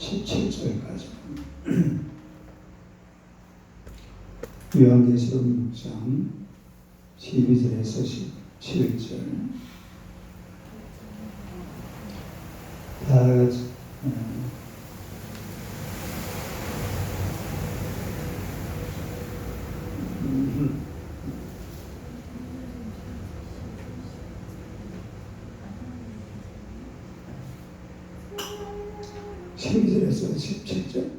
17절까지. 요한계시록 6장 12절에서 17절. 다 같이 음, 음, 12절에서 17절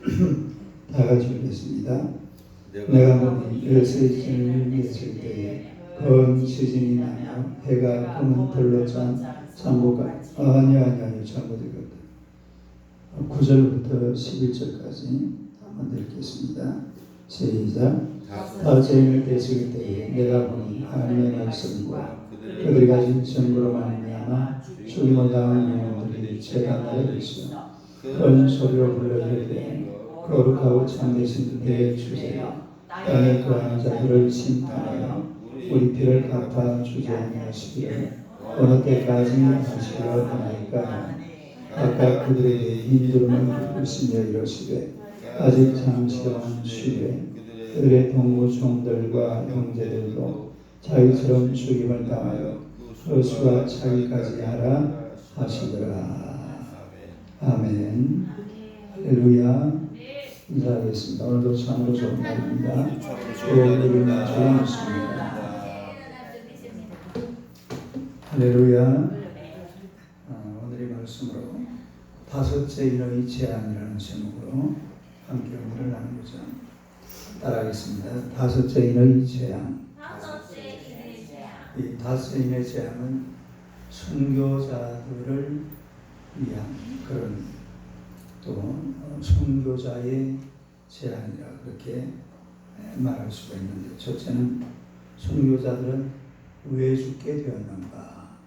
다 같이 읽겠습니다. 내가 보니 열세진을 맺을 때에 검 시즌이 나며 해가 검은 털로 짠 창고가 아니 아니 아니 읽었다. 9절부터 11절까지 한번 읽겠습니다. 시작. 다쟁을 되실 때에 내가 보니 하나님의 말씀과 그들이 가진 정보로 말미암아 죽임을 당한 영혼들이 제가 나를 있어 큰 소리로 불러 이르되 거룩하고 참되신 내 주제여 땅에 거하는 자들을 심판하여 우리 피를 갚아 주지 아니하시기를 어느 때까지 하시려 하나이까 각각 그들에게 힘들음을 부르시며 이러시되 아직 잠시 동안 쉬되 그들의 동무 종들과 형제들도 자기처럼 죽임을 당하여 그 수가 차기까지 하라 하시더라. 아멘. 할렐루야 인사하겠습니다. 오늘도 참으로 좋은 날입니다. 오늘은 좋은 있습니다. 할렐루야. 아, 오늘의 말씀으로 다섯째 인의 재앙이라는 제목으로 함께 오늘을 나누고자 따라하겠습니다. 다섯째 인의 재앙. 이 다섯째 인의 재앙은 순교자들을 위한 그런 또 어, 순교자의 재앙이라 그렇게 말할 수가 있는데 첫째는 순교자들은 왜 죽게 되었는가?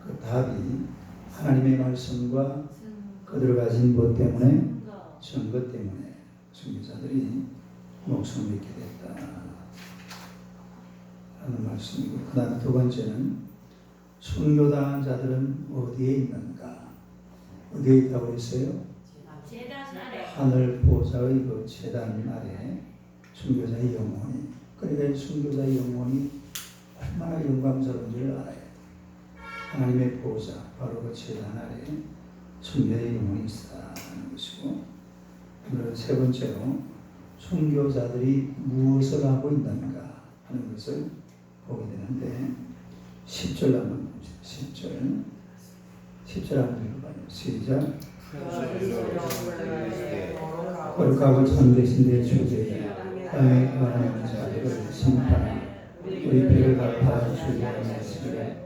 그 답이 하나님의 말씀과 그들 가진 것 때문에 증거 때문에 순교자들이 목숨을 잃게 됐다. 하는 말씀이고 그 다음에 두 번째는 순교당한 자들은 어디에 있는가? 어디에 있다고 했어요? 하늘 보좌의 그 재단 아래 순교자의 영혼이 그러니까 이 순교자의 영혼이 얼마나 영광스러운지를 알아야 돼. 하나님의 보좌 바로 그 재단 아래 순교자의 영혼이 있다는 것이고 그리고 세 번째로 순교자들이 무엇을 하고 있는가 하는 것을 보게 되는데 10절 한번 봅시다. 10절 10절 한번 읽어봐요. 시작 거룩하고 참되신 내 주제에 땅에 관한 자들을 심판하여 우리 피를 갚아 주게 하시기를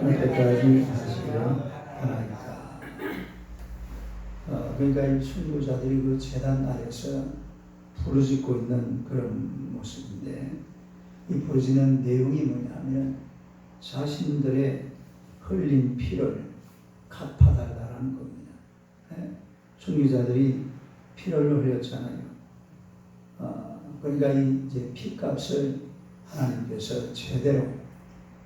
어느 때까지 하시려 하나이까 어, 그러니까 이 순교자들이 그 재단 아래서 부르짖고 있는 그런 모습인데 이 부르짖는 내용이 뭐냐면 자신들의 흘린 피를 갚아달라는 겁니다. 예? 순교자들이 피를 흘렸잖아요. 어, 그러니까 이 이제 피값을 하나님께서 제대로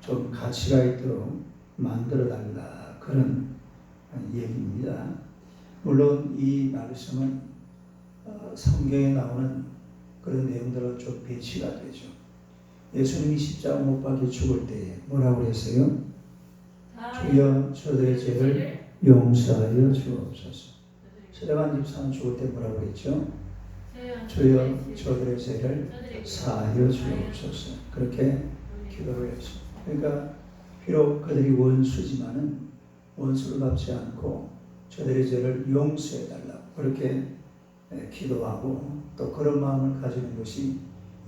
좀 가치가 있도록 만들어 달라 그런 얘기입니다. 물론 이 말씀은 어, 성경에 나오는 그런 내용들로 좀 배치가 되죠. 예수님이 십자가 못 박혀 죽을 때에 뭐라고 그랬어요? 주여 저들의 죄를 용서하여 주옵소서. 스데반 집사는 죽을 때 뭐라고 그랬죠? 주여 저들의 죄를 사하여 주옵소서. 그렇게 기도를 했죠. 그러니까 비록 그들이 원수지만은 원수를 갚지 않고 저들의 죄를 용서해 달라고 그렇게 기도하고 또 그런 마음을 가지는 것이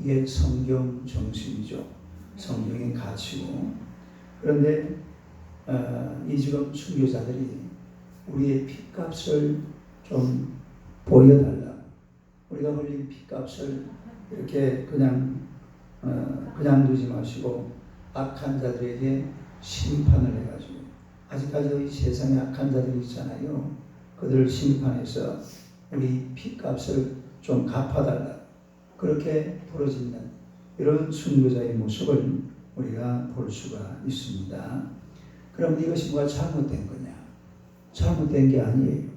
이게 성경 정신이죠. 성경의 가치고 그런데 어, 이 지금 순교자들이 우리의 핏값을 좀 보여달라. 우리가 흘린 핏값을 이렇게 그냥 어, 그냥 두지 마시고 악한 자들에게 심판을 해가지고 아직까지 이 세상에 악한 자들이 있잖아요. 그들을 심판해서 우리 핏값을 좀 갚아달라. 그렇게 부러지는 이런 순교자의 모습을 우리가 볼 수가 있습니다. 그럼 이것이 뭐가 잘못된 거냐? 잘못된 게 아니에요.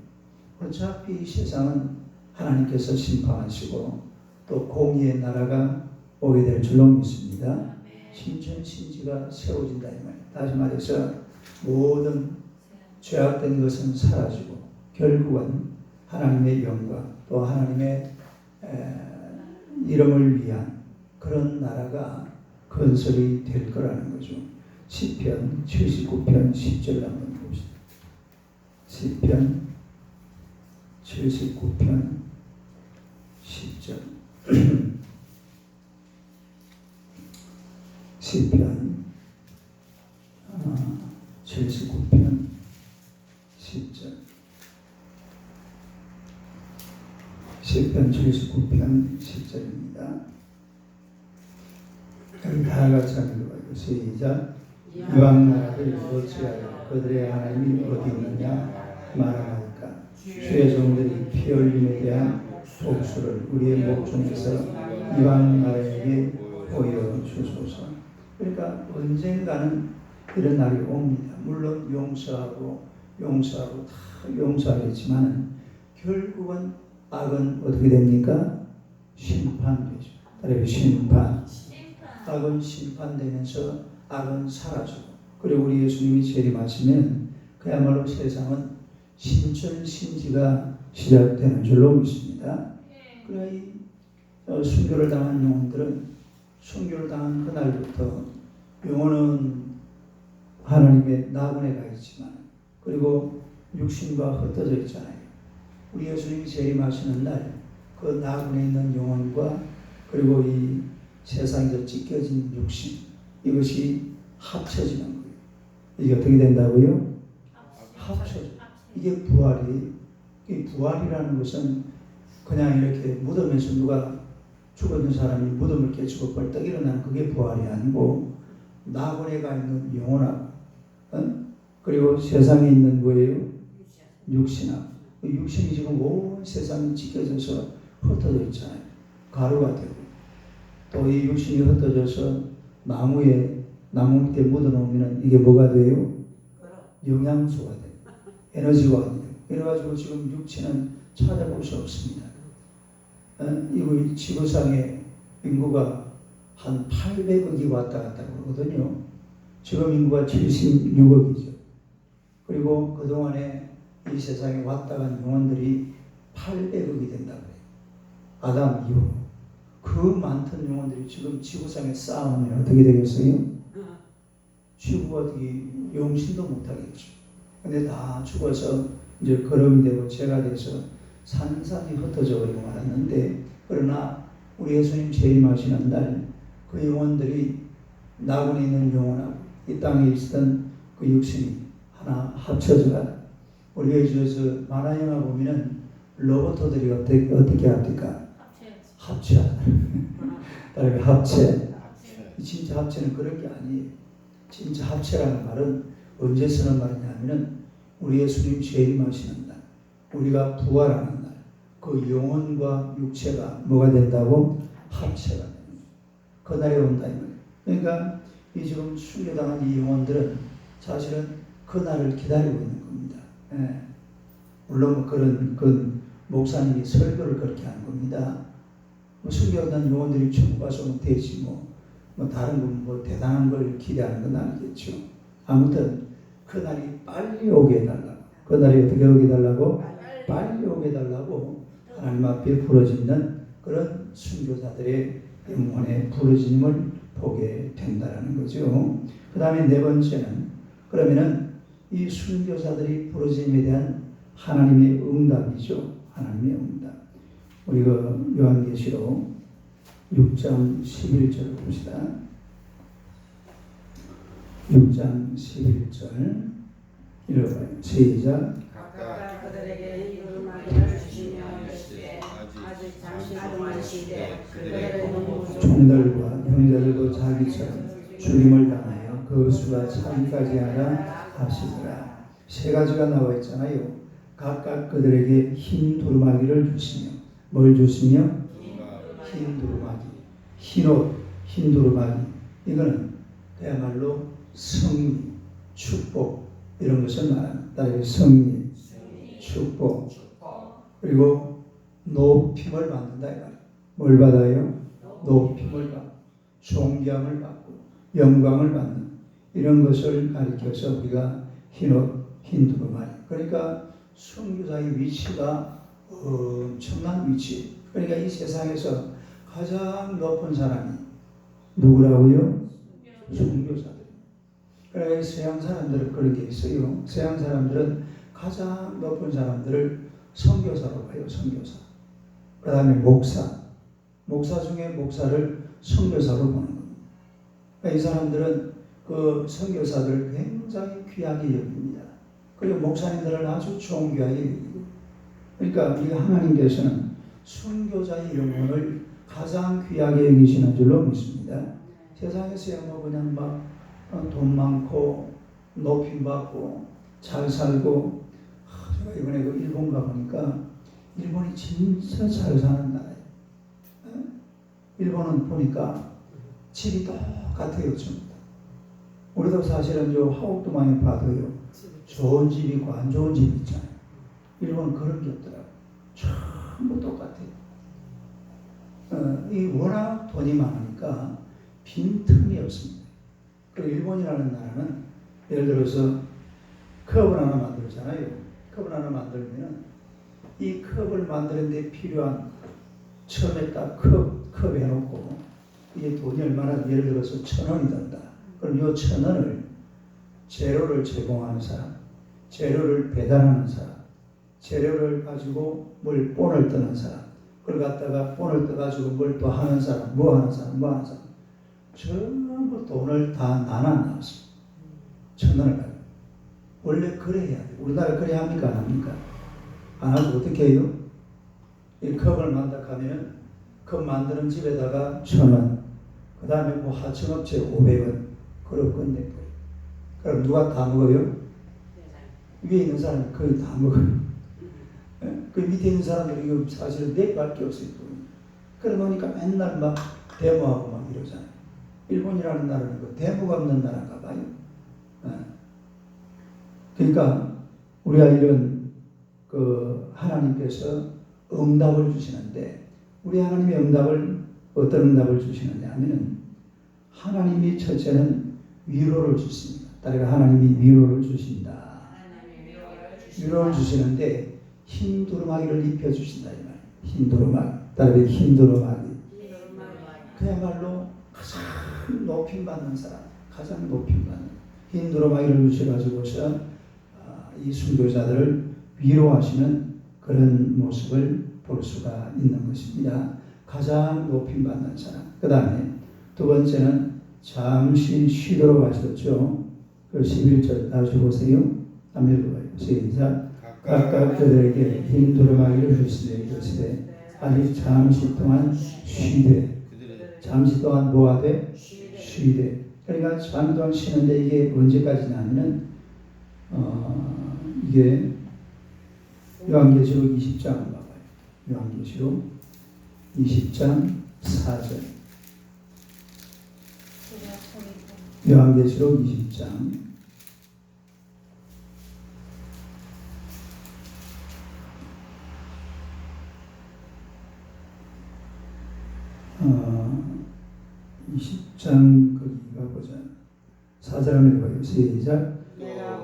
어차피 이 세상은 하나님께서 심판하시고 또 공의의 나라가 오게 될 줄로 믿습니다. 신천 신지가 세워진다 이 말이에요. 다시 말해서 모든 죄악된 것은 사라지고 결국은 하나님의 영광 또 하나님의 에, 이름을 위한 그런 나라가 건설이 될 거라는 거죠. 시편 79편 10절 한번 봅시다. 시편 79편 10절 시편 어, 79편 10절 시편 79편 10절입니다. 여기 다 같이 한번 읽어요. 시작 이방 나라들 어찌하여 그들의 하나님이 어디 있느냐 말하니까? 주의 종들이 피 흘림에 대한 복수를 우리의 목 중에서 이방 나라에게 보여주소서. 그러니까 언젠가는 이런 날이 옵니다. 물론 용서하고 용서하고 다 용서하겠지만 결국은 악은 어떻게 됩니까? 심판되죠. 따라서 심판. 악은 심판되면서 악은 사라지고 그리고 우리 예수님이 재림하시면 그야말로 세상은 신천신지가 시작되는 줄로 믿습니다. 그래 이 어, 순교를 당한 영혼들은 순교를 당한 그날부터 영혼은 하나님의 나군에 가 있지만 그리고 육신과 흩어져 있잖아요. 우리 예수님이 재림하시는 날그 나군에 있는 영혼과 그리고 이 세상에서 찢겨진 육신 이것이 합쳐지는 거예요. 이게 어떻게 된다고요? 합쳐져. 이게 부활이 이 부활이라는 것은 그냥 이렇게 무덤에서 누가 죽었는 사람이 무덤을 깨치고 벌떡 일어나는 그게 부활이 아니고 나군에 가 있는 영혼하고 어? 그리고 세상에 있는 뭐예요? 육신하고 그 육신이 지금 온 세상이 찢겨져서 흩어져 있잖아요. 가루가 되고 또 이 육신이 흩어져서 나무에 나무 밑에 묻어놓으면 이게 뭐가 돼요? 영양소가 돼요. 에너지가 돼요. 그래가지고 지금 육체는 찾아볼 수 없습니다. 어, 이거 지구상의 인구가 한 800억이 왔다 갔다 그러거든요. 지금 인구가 76억이죠. 그리고 그동안에 이 세상에 왔다 간 영혼들이 800억이 된다 그래요. 아담 이후. 그 많던 영혼들이 지금 지구상에 쌓으면 어떻게 되겠어요? 지구가 어떻게 용신도 못하겠죠. 근데 다 죽어서 이제 거름이 되고 죄가 돼서 산산이 흩어져 버리고 말았는데 그러나 우리 예수님 재림하시는 날 그 영혼들이 나군에 있는 영혼하고 이 땅에 있었던 그 육신이 하나 합쳐져가 우리가 이제서 만화 영화 보면은 로봇들이 어떻게 어떻게 합니까? 합체. 따라서 합체. 진짜 합체는 그런 게 아니에요. 진짜 합체라는 말은 언제 쓰는 말이냐면은 우리 예수님 재림하시는 날, 우리가 부활하는 날, 그 영혼과 육체가 뭐가 된다고 합체가 됩니다. 그 날이 온다 이 말이에요. 그러니까 이 지금 순교당한 이 영혼들은 사실은 그 날을 기다리고 있는 겁니다. 예. 물론 뭐 그런 그 목사님이 설교를 그렇게 하는 겁니다. 뭐 순교당 영혼들이 천국 가서 뭐 되지 뭐, 뭐 다른 건 뭐 대단한 걸 기대하는 건 아니겠죠. 아무튼 그날이 빨리 오게 해달라고. 그날이 어떻게 오게 해달라고? 빨리 오게 해달라고 하나님 앞에 부러지는 그런 순교자들의 영혼의 부르짖음을 보게 된다는 거죠. 그 다음에 네 번째는 그러면은 이 순교자들이 부르짖음에 대한 하나님의 응답이죠. 하나님의 응답. 우리 그 요한계시록 6장 11절 봅시다. 6장 11절 읽어봐요. 시작. 각각 그들에게 이름을 주시며 이르시되 아직 잠시 동안 쉬되 그들의 종들과 형제들도 자기처럼 죽임을 당하여 그 수가 차기까지 하라 하시더라. 세 가지가 나와 있잖아요. 각각 그들에게 흰 두루마기를 주시며 뭘 주시며 흰 두루마기, 흰옷, 흰 두루마기 이거는 그야말로 승리, 축복 이런 것을. 따라서 승리, 축복, 그리고 높임을 받는다 이 말이에요. 뭘 받아요? 높임을 받고 존경을 받고 영광을 받는 이런 것을 가리켜서 우리가 흰옷 흰 두루 말이에요. 그러니까 선교사의 위치가 엄청난 위치. 그러니까 이 세상에서 가장 높은 사람이 누구라고요? 선교사들. 그러니까 이 서양 사람들은 그런 게 있어요. 서양 사람들은 가장 높은 사람들을 선교사로 봐요. 선교사. 그 다음에 목사. 목사 중에 목사를 선교사로 보는 겁니다. 그러니까 이 사람들은 그 선교사들 굉장히 귀하게 여깁니다. 그리고 목사님들을 아주 존귀하게 여기고. 그러니까 우리 하나님께서는 선교자의 영혼을 가장 귀하게 여기시는 줄로 믿습니다. 세상에서야 뭐 그냥 막 돈 많고 높임 받고 잘 살고 하, 제가 이번에 그 일본 가보니까 일본이 진짜 잘 사는 나라예요. 예? 일본은 보니까 집이 똑같아요 다. 우리도 사실은 요 하옥도 많이 봐도요 좋은 집 있고 안 좋은 집 있잖아요. 일본은 그런 게 없더라고요. 전부 똑같아요. 어, 이 워낙 돈이 많으니까 빈틈이 없습니다. 그 일본이라는 나라는 예를 들어서 컵을 하나 만들잖아요. 컵을 하나 만들면 이 컵을 만드는데 필요한 처음에 딱 컵, 컵 해놓고 이게 돈이 얼마나 예를 들어서 천 원이 든다. 그럼 이 천 원을 재료를 제공하는 사람, 재료를 배달하는 사람, 재료를 가지고 뭘 본을 뜨는 사람, 그걸 갖다가 본을 떠가지고 뭘 또 하는 사람, 뭐 하는 사람, 뭐 하는 사람, 전부 돈을 다 나눠 놨습니다. 천 원을 가지고. 원래 그래 해야 돼. 우리나라 그래 합니까? 안 합니까? 안 하고 어떻게 해요? 이 컵을 만들어가면 컵 만드는 집에다가 천 원, 그 다음에 뭐 하청업체 500원, 그걸 끝내버려. 그럼 누가 다 먹어요? 위에 있는 사람이 거의 다 먹어요. 예? 그 밑에 있는 사람들이 사실은 내 밖에 없어요. 그러니까 맨날 막 데모하고 막 이러잖아요. 일본이라는 나라는 그 데모가 없는 나라인가 봐요. 예. 그러니까 우리가 이런 그 하나님께서 응답을 주시는데 우리 하나님의 응답을 어떤 응답을 주시느냐 하면은 하나님이 첫째는 위로를 주십니다. 따라가 하나님이 위로를 주신다. 위로를 주시는데 흰 두루마기를 입혀 주신다 이 말. 흰 두루마기. 따라가 흰 두루마기. 그야말로 가장 높임 받는 사람, 가장 높임 받는 흰 두루마기를 주셔가지고서 아, 이 순교자들을 위로하시는 그런 모습을 볼 수가 있는 것입니다. 가장 높임 받는 사람. 그 다음에 두 번째는 잠시 쉬도록 하셨죠. 그 11절 다시 보세요. 읽어봐요. 시작. 각각 그들에게 흰 두루마기를 주시되 이르시되 아직 잠시 동안 쉬되 잠시 동안 뭐하되 쉬되 그러니까 잠시 동안 쉬는데 이게 언제까지냐면은 어, 이게 요한계시록 20장 봐봐요. 요한계시록 20장 4절. 요한계시록 20장 어, 20장 거기가 보자. 4절을 읽어요. 시작.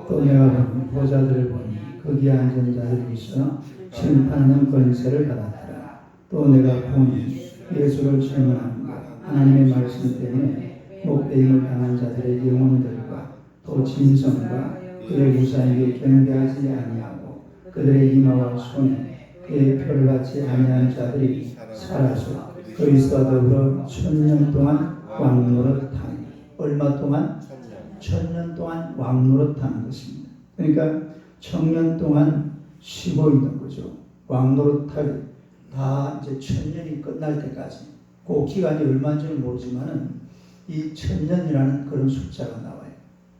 또 내가 보니 보자들을 보니 거기에 앉은 자들이 있어 심판하는 권세를 받았더라. 또 내가 보니 예수를 증언합니다. 하나님의 말씀 때문에 목배임을 당한 자들의 영혼들과 또 짐승과 그의 무사에게 경배하지 아니하고 그들의 이마와 손에 그의 표를 받지 아니한 자들이 살아서 그리스도와 더불어 천년 동안 왕노릇하니 얼마 동안 천년 동안 왕노릇하는 것입니다. 그러니까 천년 동안 쉬고 있는 거죠. 왕노릇할 다 이제 천년이 끝날 때까지 그 기간이 얼마인지 모르지만은 이 천년이라는 그런 숫자가 나와요.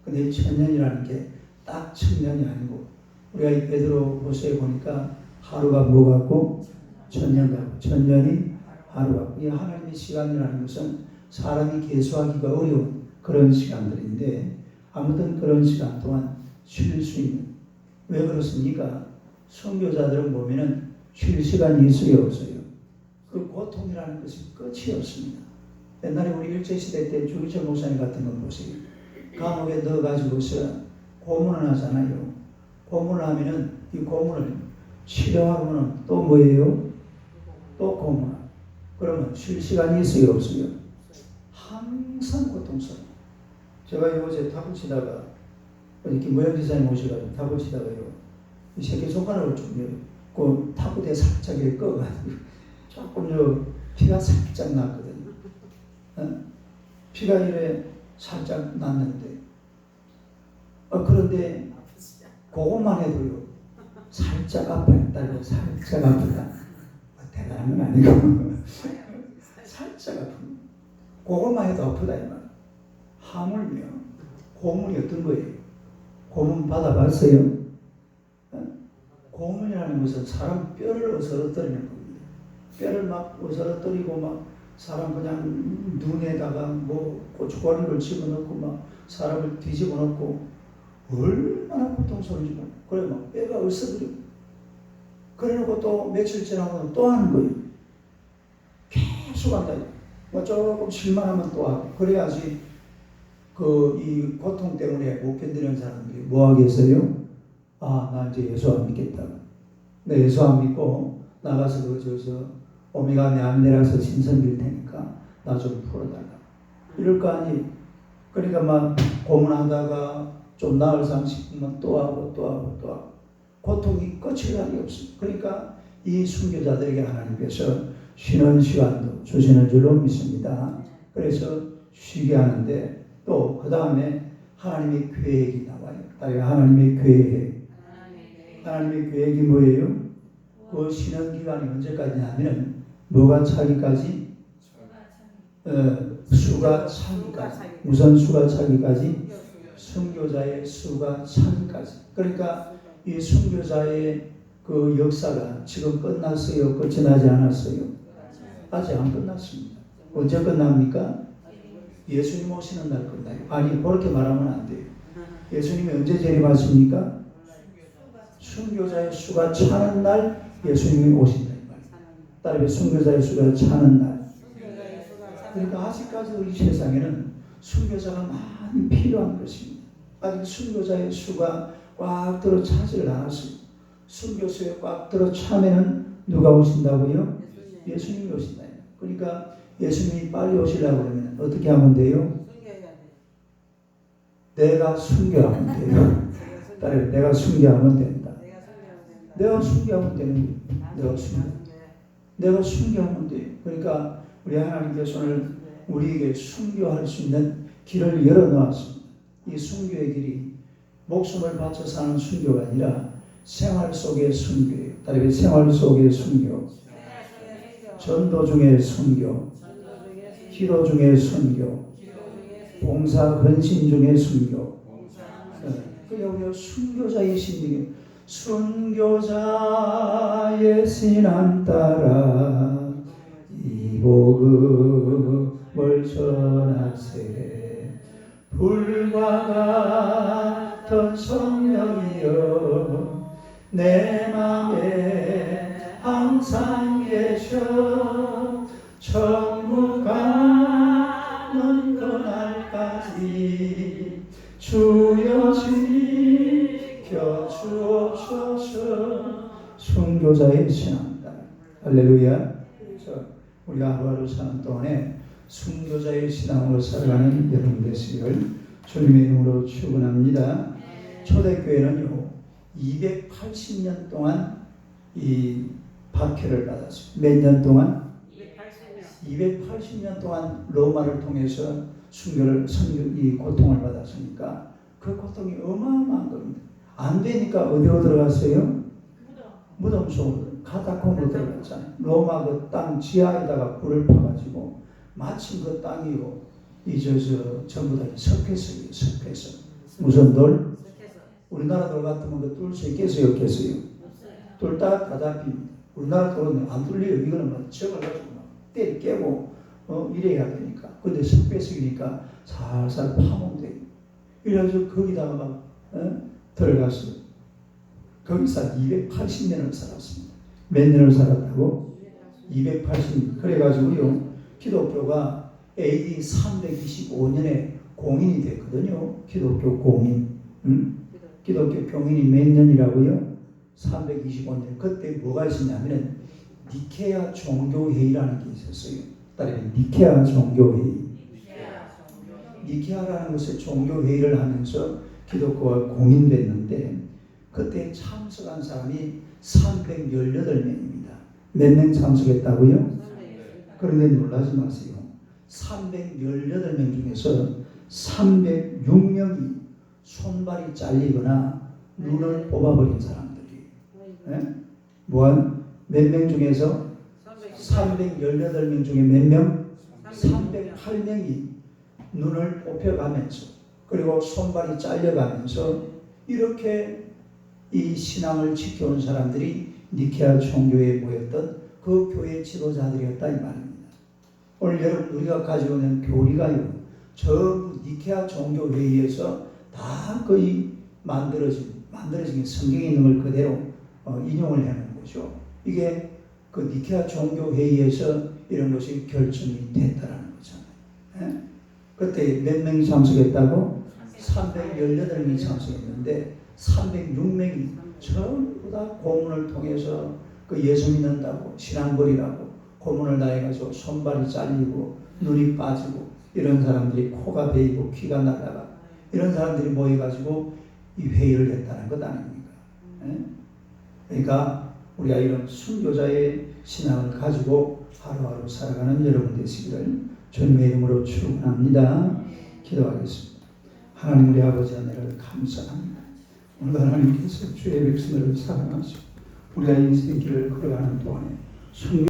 근데 이 천년이라는 게 딱 천년이 아니고 우리가 이 베드로 보서에 보니까 하루가 뭐 같고 천년 같고 천년이 하루 같고 이 하나님의 시간이라는 것은 사람이 계수하기가 어려운 그런 시간들인데 아무튼 그런 시간 동안 쉴 수 있는 왜 그렇습니까? 선교자들은 보면은 쉴 시간이 있어요, 없어요? 그 고통이라는 것이 끝이 없습니다. 옛날에 우리 일제시대 때 주기철 목사님 같은 거 보세요. 감옥에 넣어가지고서 고문을 하잖아요. 고문을 하면은 이 고문을 치료하고는 또 뭐예요? 또 고문. 그러면 쉴 시간이 있어요, 없어요? 항상 고통스러워. 제가 요새 탁구 치다가 이렇게 모형지사님 오셔가지고 탁구 치다가요. 이 새끼 손가락을 좀, 그 탁구대 살짝 이렇게 꺼가지고 조금 요 피가 살짝 났거든요. 어? 피가 이래 살짝 났는데, 어, 그런데 그것만 해도요, 살짝 아파요. 딸고 살짝 아프다. 뭐 대단한 건 아니고, 살짝 아픕니다. 그것만 해도 아프다, 이 말. 하물며, 고문이 어떤 거예요? 고문 받아봤어요? 어? 고문이라는 것은 사람 뼈를 어스러뜨리는 겁니다. 뼈를 막 어스러뜨리고 막 사람 그냥 눈에다가 뭐 고춧가루를 집어넣고 막 사람을 뒤집어 넣고 얼마나 고통스러운지 몰라. 그래 막 뼈가 어스러뜨리고 그래놓고 또 며칠 지나고 또 하는 거예요. 계속 한다. 뭐 조금 실망하면 또 하고 그래야지 그 이 고통 때문에 못 견디는 사람들이 뭐 하겠어요? 아, 나 이제 예수 안 믿겠다. 나 예수 안 믿고 나가서 그 저서 오메가 내암내라서 신선 빌 테니까 나 좀 풀어달라. 이럴 거 아니. 그러니까 막 고문하다가 좀 나을 상 싶으면 또 하고 또 하고 또 하고 고통이 끝이 날이 없어. 그러니까 이 순교자들에게 하나님께서 쉬는 시간도 주시는 줄로 믿습니다. 그래서 쉬게 하는데 또 그 다음에 하나님의 계획이 나와요. 따라서 하나님의 계획. 하나님의 계획이 뭐예요? 그 쉬는 기간이 언제까지냐면 뭐가 차기까지 어, 수가 차기까지 우선 수가 차기까지 순교자의 수가 차기까지 그러니까 이 순교자의 그 역사가 지금 끝났어요 끝이 나지 않았어요 아직 안 끝났습니다 언제 끝납니까? 예수님 오시는 날 끝나요 아니 그렇게 말하면 안 돼요 예수님이 언제 재림하십니까? 순교자의 수가 차는 날 예수님이 오신다 이 말이에요. 따르면 순교자의 수가 차는 날. 그러니까 아직까지도 이 세상에는 순교자가 많이 필요한 것입니다. 아직 순교자의 수가 꽉 들어 차지를 않았습니다. 순교수에 꽉 들어 차면은 누가 오신다고요? 예수님이 오신다. 그러니까 예수님이 빨리 오시려고 그러면 어떻게 하면 돼요? 내가 순교하면 돼요. 따르면 내가 순교하면 된다. 내가 순교하면 되는. 내가 순교. 내가 순교하면 돼. 그러니까 우리 하나님께서 오늘 우리에게 순교할 수 있는 길을 열어놓았습니다. 이 순교의 길이 목숨을 바쳐 사는 순교가 아니라 생활 속의 순교예요. 다르게 생활 속의 순교, 전도 중의 순교, 기도 중의 순교, 봉사 헌신 중의 순교. 그게 우리가 순교자이신 분 순교자의 신안 따라 이 복음을 전하세 불과 같은 성령이여 내 맘에 항상 계셔 천국 가는 그날까지 주여 지켜 주옵소서. 순교자의 신앙다 할렐루야. 그래서 우리가 하루하루 사는 동안에 순교자의 신앙으로 살아가는 여러분 되시기를 주님의 이름으로 축원합니다. 초대교회는요 280년 동안 이 박해를 받았습니다 몇년 동안? 280년 동안 로마를 통해서 순교를 선교 이 고통을 받았으니까 그 고통이 어마어마한 겁니다. 안 되니까 어디로 들어갔어요? 무덤 속으로 카타콤으로 들어갔잖아요. 로마 그 땅 지하에다가 불을 파가지고 마침 그 땅이요 이저저 전부 다 석회석이에요. 석회석 무슨 돌? 우리나라 돌 같으면 그 뚫을 수 있겠어요? 없겠어요? 뚫다 다 잡힙니다. 우리나라 돌은 안 뚫려요. 이거는 막 적을 가지고 막 때리 깨고 어, 이래야 되니까. 근데 석배석이니까 살살 돼요. 이래가지고 거기다가 막 어? 들어갔어요. 거기서 280년을 살았습니다. 몇 년을 살았다고? 280년. 그래가지고요, 기독교가 AD 325년에 공인이 됐거든요. 기독교 공인. 음? 기독교 공인이 몇 년이라고요? 325년. 그때 뭐가 있었냐면은 니케아 종교회의라는 게 있었어요. 따르면 니케아 종교회의. 니케아라는 것을 종교회의를 하면서 기독교가 공인됐는데 그때 참석한 사람이 318명입니다. 몇 명 참석했다고요? 그런데 놀라지 마세요. 318명 중에서 306명이 손발이 잘리거나 눈을 뽑아버린. 예? 뭐한 몇 명 중에서 318명 중에 몇 명? 308명이 눈을 뽑혀가면서 그리고 손발이 잘려가면서 이렇게 이 신앙을 지켜온 사람들이 니케아 총교에 모였던 그 교회 지도자들이었다 이 말입니다. 오늘 여러분 우리가 가지고 있는 교리가요 전부 니케아 종교 회의에서 다 거의 만들어진 만들어진 성경에 있는 걸 그대로 어, 인용을 해놓은 거죠. 이게 그 니케아 종교회의에서 이런 것이 결정이 됐다라는 거잖아요. 예? 그때 몇 명이 참석했다고? 318명이 참석했는데 306명이 전부 다 고문을 통해서 그 예수 믿는다고 신앙벌이라고 고문을 당해가지고 손발이 잘리고 눈이 빠지고 이런 사람들이 코가 베이고 귀가 나다가 이런 사람들이 모여가지고 이 회의를 했다는 것 아닙니까? 예? 그러니까 우리가 이런 순교자의 신앙을 가지고 하루하루 살아가는 여러분 되시기를 주님의 이름으로 축원합니다. 기도하겠습니다. 하나님 우리 아버지 하나님을 감사합니다. 오늘 하나님께서 주의 백성을 사랑하시고 우리가 인생길을 걸어가는 동안에 순